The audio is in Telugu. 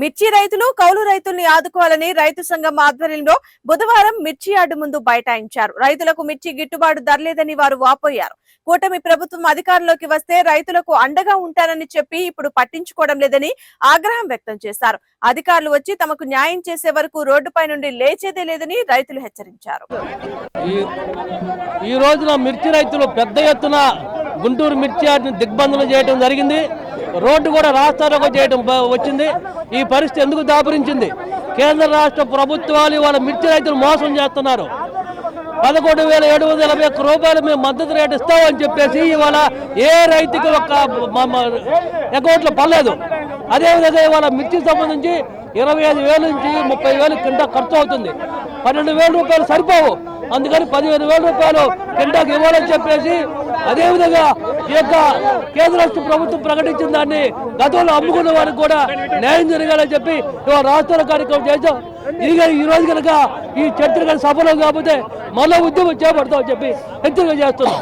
మిర్చి రైతులు కౌలు రైతుల్ని ఆదుకోవాలని రైతు సంఘం ఆధ్వర్యంలో బుధవారం మిర్చి యార్డు ముందు బైఠాయించారు. రైతులకు మిర్చి గిట్టుబాటు ధరలేదని వారు వాపోయారు. కూటమి ప్రభుత్వం అధికారంలోకి వస్తే రైతులకు అండగా ఉంటానని చెప్పి ఇప్పుడు పట్టించుకోవడం లేదని ఆగ్రహం వ్యక్తం చేశారు. అధికారులు వచ్చి తమకు న్యాయం చేసే వరకు రోడ్డుపై నుండి లేచేదే లేదని రైతులు హెచ్చరించారు. ఈ రోజున మిర్చి రైతులు పెద్ద ఎత్తున గుంటూరు మిర్చి యార్డ్ని దిగ్బంధనం చేయడం జరిగింది. రోడ్డు కూడా రాస్తారోకో చేయడం వచ్చింది. ఈ పరిస్థితి ఎందుకు దాపురించింది? కేంద్ర రాష్ట్ర ప్రభుత్వాలు వాళ్ళ మిర్చి రైతులు మోసం చేస్తున్నారు. పదకొండు వేల ఏడు వందల ఎనభై ఒక్క రూపాయలు మేము మద్దతు రేటు ఇస్తామని చెప్పేసి ఇవాళ ఏ రైతుకి ఒక అకౌంట్లో పడలేదు. అదేవిధంగా ఇవాళ మిర్చికి సంబంధించి ఇరవై ఐదు వేల నుంచి ముప్పై వేలు కింద ఖర్చు అవుతుంది. పన్నెండు వేల రూపాయలు సరిపోవు. అందుకని పదిహేను వేల రూపాయలు కిందకి ఇవ్వాలని చెప్పేసి అదేవిధంగా ఈ యొక్క కేంద్ర రాష్ట్ర ప్రభుత్వం ప్రకటించిన దాన్ని గతంలో అమ్ముకున్న వారికి కూడా న్యాయం జరగాలని చెప్పి ఇవాళ రాష్ట్రాల కార్యక్రమం చేశాం. ఇది ఈ రోజు కనుక ఈ చరిత్ర కనుక సఫలం కాకపోతే మళ్ళీ ఉద్యమం చేపడతామని చెప్పి హెచ్చరిక చేస్తున్నాం.